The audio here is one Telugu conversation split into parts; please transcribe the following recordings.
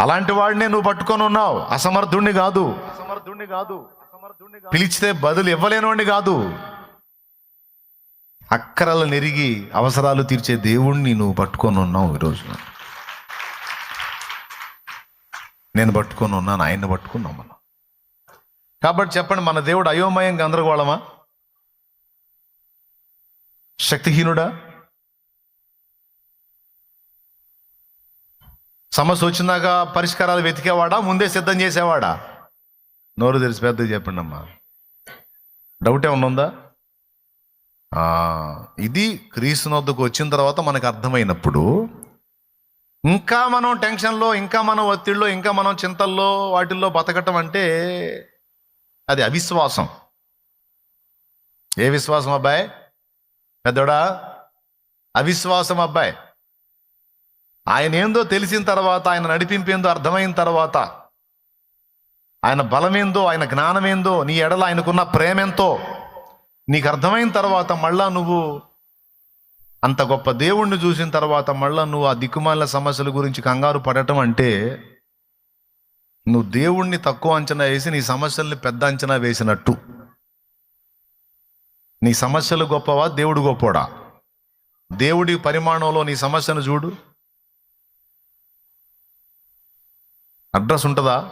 అలాంటి వాడినే నువ్వు పట్టుకొని ఉన్నావు. అసమర్థుణ్ణి కాదు. అసమర్థుణ్ణి కాదు. పిలిచితే బదులు ఇవ్వలేనోడిని కాదు. అక్కరలు నెరిగి అవసరాలు తీర్చే దేవుణ్ణి నువ్వు పట్టుకొని ఉన్నావు ఈరోజు నేను పట్టుకొని ఉన్నాను ఆయన్ని పట్టుకున్నాం మనం. కాబట్టి చెప్పండి మన దేవుడు అయోమయం గందరగోళమా? శక్తిహీనుడా? సమస్య వచ్చినాక పరిష్కారాలు వెతికేవాడా? ముందే సిద్ధం చేసేవాడా? నోరు తెలిసి పెద్దది చెప్పండి అమ్మా డౌట్ ఏమన్నా ఉందా? ఇది క్రీస్తు వచ్చిన తర్వాత మనకు అర్థమైనప్పుడు ఇంకా మనం టెన్షన్లో ఇంకా మనం ఒత్తిడిలో ఇంకా మనం చింతల్లో వాటిల్లో బతకటం అంటే అది అవిశ్వాసం. ఏ విశ్వాసం అబ్బాయి? పెద్దోడా? అవిశ్వాసం అబ్బాయి. ఆయన ఏందో తెలిసిన తర్వాత ఆయన నడిపింపేందో అర్థమైన తర్వాత ఆయన బలమేందో ఆయన జ్ఞానమేందో నీ ఎడల ఆయనకున్న ప్రేమెంతో నీకు అర్థమైన తర్వాత మళ్ళా నువ్వు అంత గొప్ప దేవుణ్ణి చూసిన తర్వాత మళ్ళా నువ్వు ఆ దిక్కుమాల సమస్యల గురించి కంగారు పడటం అంటే నువ్వు దేవుణ్ణి తక్కువ అంచనా వేసి నీ సమస్యల్ని పెద్ద అంచనా వేసినట్టు. నీ సమస్యలు గొప్పవా? దేవుడు గొప్పోడా దేవుడి పరిమాణంలో నీ సమస్యను చూడు. అడ్రస్ ఉంటుందా?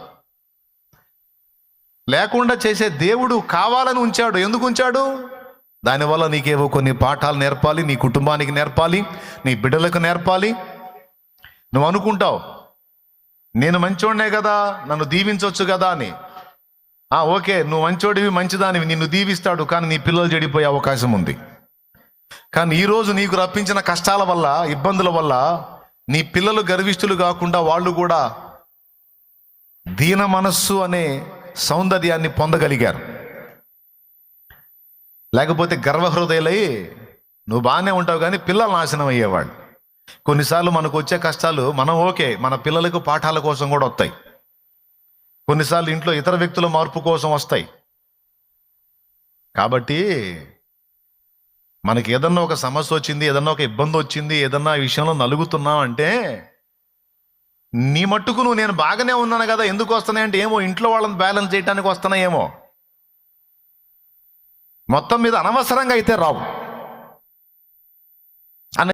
లేకుండా చేసే దేవుడు కావాలని ఉంచాడు. ఎందుకు ఉంచాడు? దానివల్ల నీకేవో కొన్ని పాఠాలు నేర్పాలి నీ కుటుంబానికి నేర్పాలి నీ బిడ్డలకు నేర్పాలి. నువ్వు అనుకుంటావు నేను మంచోడినే కదా నన్ను దీవించవచ్చు కదా అని. ఆ ఓకే నువ్వు మంచోడివి మంచిదానివి నిన్ను దీవిస్తాడు కానీ నీ పిల్లలు చెడిపోయే అవకాశం ఉంది. కానీ ఈరోజు నీకు రప్పించిన కష్టాల వల్ల ఇబ్బందుల వల్ల నీ పిల్లలు గర్విష్ఠులు కాకుండా వాళ్ళు కూడా దీన మనస్సు అనే సౌందర్యాన్ని పొందగలిగారు. లేకపోతే గర్వహృదయులై నువ్వు బాగానే ఉంటావు కానీ పిల్లలు నాశనం అయ్యేవాళ్ళు. కొన్నిసార్లు మనకు వచ్చే కష్టాలు మనం ఓకే మన పిల్లలకు పాఠాల కోసం కూడా వస్తాయి. కొన్నిసార్లు ఇంట్లో ఇతర వ్యక్తుల మార్పు కోసం వస్తాయి. కాబట్టి మనకి ఏదన్నా ఒక సమస్య వచ్చింది ఏదన్నా ఒక ఇబ్బంది వచ్చింది ఏదన్నా విషయంలో నలుగుతున్నాం అంటే నీ మట్టుకు నువ్వు నేను బాగానే ఉన్నాను కదా ఎందుకు వస్తున్నాయంటే ఏమో ఇంట్లో వాళ్ళని బ్యాలెన్స్ చేయడానికి వస్తున్నాయేమో. మొత్తం మీద అనవసరంగా అయితే రావు.